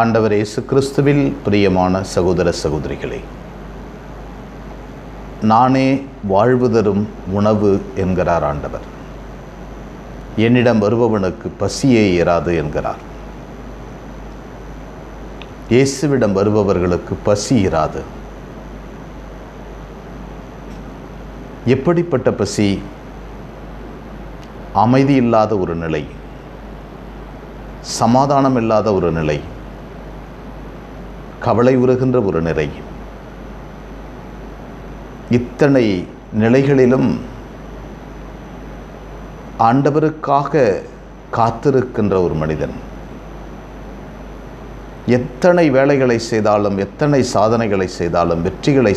ஆண்டவர் இயேசு கிறிஸ்துவில் பிரியமான சகோதர சகோதரிகளே நானே வாழ்வு தரும் உணவு என்கிறார் ஆண்டவர். என்னிடம் வருபவனுக்கு பசியே இராது என்கிறார். இயேசுவிடம் வருபவர்களுக்கு பசி இராது. எப்படிப்பட்ட பசி? அமைதி இல்லாத ஒரு நிலை சமாதானம் இல்லாத ஒரு நிலை கவலை உருகின்ற ஒரு நிலை இத்தனை நிலைகளிலும் ஆண்டவருக்காக காத்திருக்கின்ற ஒரு மனிதன். எத்தனை வேலைகளை செய்தாலும் எத்தனை சாதனைகளை செய்தாலும் வெற்றிகளை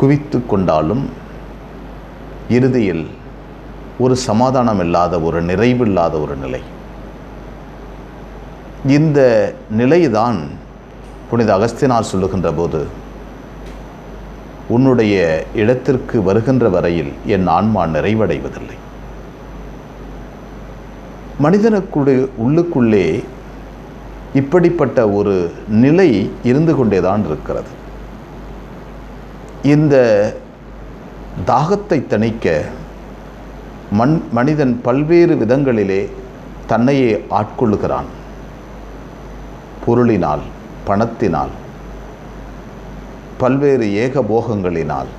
குவித்து கொண்டாலும் இறுதியில் ஒரு சமாதானம் இல்லாத ஒரு நிறைவில்லாத ஒரு நிலை. இந்த நிலைதான் புனித அகஸ்தினார் சொல்லுகின்ற போது உன்னுடைய இடத்திற்கு வருகின்ற வரையில் என் ஆன்மா நிறைவடைவதில்லை. மனிதனுக்குடைய உள்ளுக்குள்ளே இப்படிப்பட்ட ஒரு நிலை இருந்து கொண்டேதான் இருக்கிறது. இந்த தாகத்தை தணிக்க மண் மனிதன் பல்வேறு விதங்களிலே தன்னையே ஆட்கொள்ளுகிறான். பொருளினால் பணத்தினால் பல்வேறு ஏகபோகங்களினால்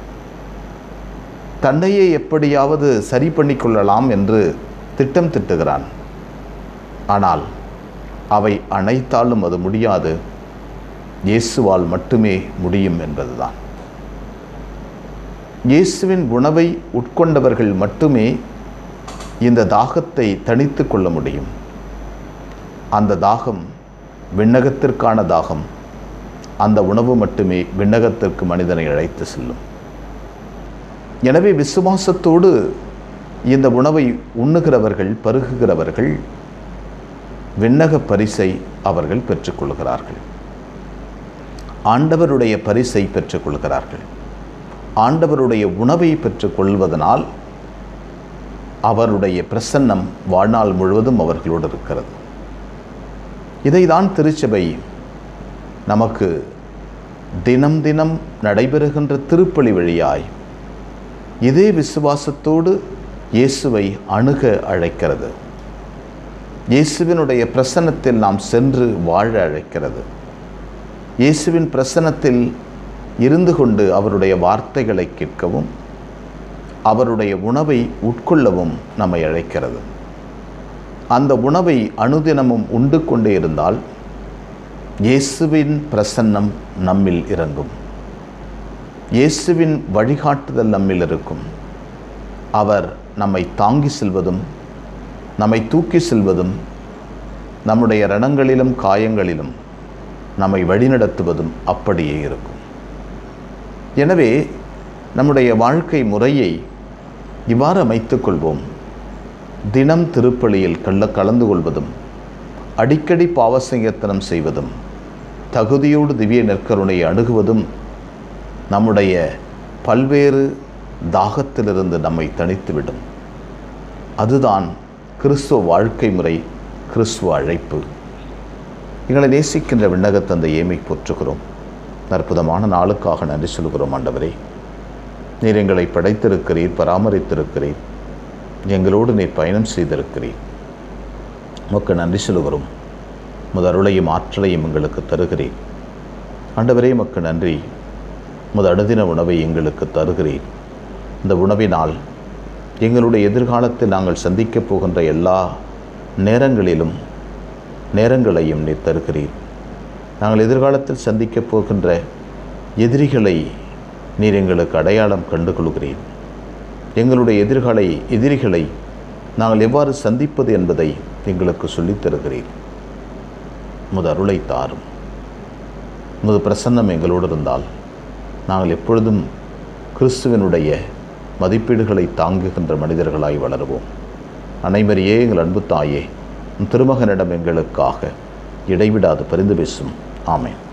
தன்னையே எப்படியாவது சரி பண்ணிக்கொள்ளலாம் என்று திட்டம் திட்டுகிறான். ஆனால் அவை அனைத்தாலும் அது முடியாது. இயேசுவால் மட்டுமே முடியும் என்பதுதான். இயேசுவின் உணவை உட்கொண்டவர்கள் மட்டுமே இந்த தாகத்தை தணித்து கொள்ள முடியும். அந்த தாகம் விண்ணகத்திற்கான தாகம். அந்த உணவு மட்டுமே விண்ணகத்திற்கு மனிதனை அழைத்து செல்லும். எனவே விசுவாசத்தோடு இந்த உணவை உண்ணுகிறவர்கள் பருகுகிறவர்கள் விண்ணக பரிசை அவர்கள் பெற்றுக்கொள்கிறார்கள். ஆண்டவருடைய பரிசை பெற்றுக்கொள்கிறார்கள். ஆண்டவருடைய உணவை பெற்றுக்கொள்வதனால் அவருடைய பிரசன்னம் வாழ்நாள் முழுவதும் அவர்களோடு இருக்கிறது. இதைதான் திருச்சபை நமக்கு தினம் தினம் நடைபெறுகின்ற திருப்பலி வழியாய் இதே விசுவாசத்தோடு இயேசுவை அணுக அழைக்கிறது. இயேசுவினுடைய பிரசன்னத்தில் நாம் சென்று வாழ அழைக்கிறது. இயேசுவின் பிரசன்னத்தில் இருந்து கொண்டு அவருடைய வார்த்தைகளை கேட்கவும் அவருடைய உணவை உட்கொள்ளவும் நம்மை அழைக்கிறது. அந்த உணவை அனுதினமும் உண்டு கொண்டே இருந்தால் இயேசுவின் பிரசன்னம் நம்மில் இறங்கும். இயேசுவின் வழிகாட்டுதல் நம்மில் இருக்கும். அவர் நம்மை தாங்கி செல்வதும் நம்மை தூக்கி செல்வதும் நம்முடைய ரணங்களிலும் காயங்களிலும் நம்மை வழிநடத்துவதும் அப்படியே இருக்கும். எனவே நம்முடைய வாழ்க்கை முறையை இவ்வாறு அமைத்துக்கொள்வோம் தினம் திருப்பலியில் கள்ள கலந்து கொள்வதும் அடிக்கடி பாவசங்கத்தனம் செய்வதும் தகுதியோடு திவ்ய நெற்கருணையை அணுகுவதும் நம்முடைய பல்வேறு தாகத்திலிருந்து நம்மை தணித்துவிடும் அதுதான் கிறிஸ்துவ வாழ்க்கை முறை கிறிஸ்துவ அழைப்பு. எங்களை நேசிக்கின்ற விண்ணகத்தந்தை ஏமை போற்றுகிறோம். அற்புதமான நாளுக்காக நன்றி சொல்கிறோம் ஆண்டவரே. நீர் எங்களை படைத்திருக்கிறீர் பராமரித்திருக்கிறீர். எங்களோடு நீர் பயணம் செய்திருக்கிறீர். உமக்கு நன்றி சொல்லுவரும் முதருளையும் ஆற்றலையும் எங்களுக்கு தருகிறேன் ஆண்டவரே மக்கு நன்றி. முத அனுதின உணவை எங்களுக்கு தருகிறீர். இந்த உணவினால் எங்களுடைய எதிர்காலத்தில் நாங்கள் சந்திக்கப் போகின்ற எல்லா நேரங்களிலும் நேரங்களையும் நீ தருகிறீர். நாங்கள் எதிர்காலத்தில் சந்திக்கப் போகின்ற எதிரிகளை நீர் எங்களுக்கு அடையாளம் கண்டுகொள்கிறேன் எங்களுடைய எதிர்காலை எதிரிகளை நாங்கள் எவ்வாறு சந்திப்பது என்பதை எங்களுக்கு சொல்லித் தருகிறீர். முது அருளை தாரும். முது பிரசன்னம் எங்களோடு இருந்தால் நாங்கள் எப்பொழுதும் கிறிஸ்துவனுடைய மதிப்பீடுகளை தாங்குகின்ற மனிதர்களாய் வளருவோம். அனைவரையே எங்கள் அன்பு தாயே திருமகனிடம் எங்களுக்காக இடைவிடாது பரிந்து பேசும். ஆமேன்.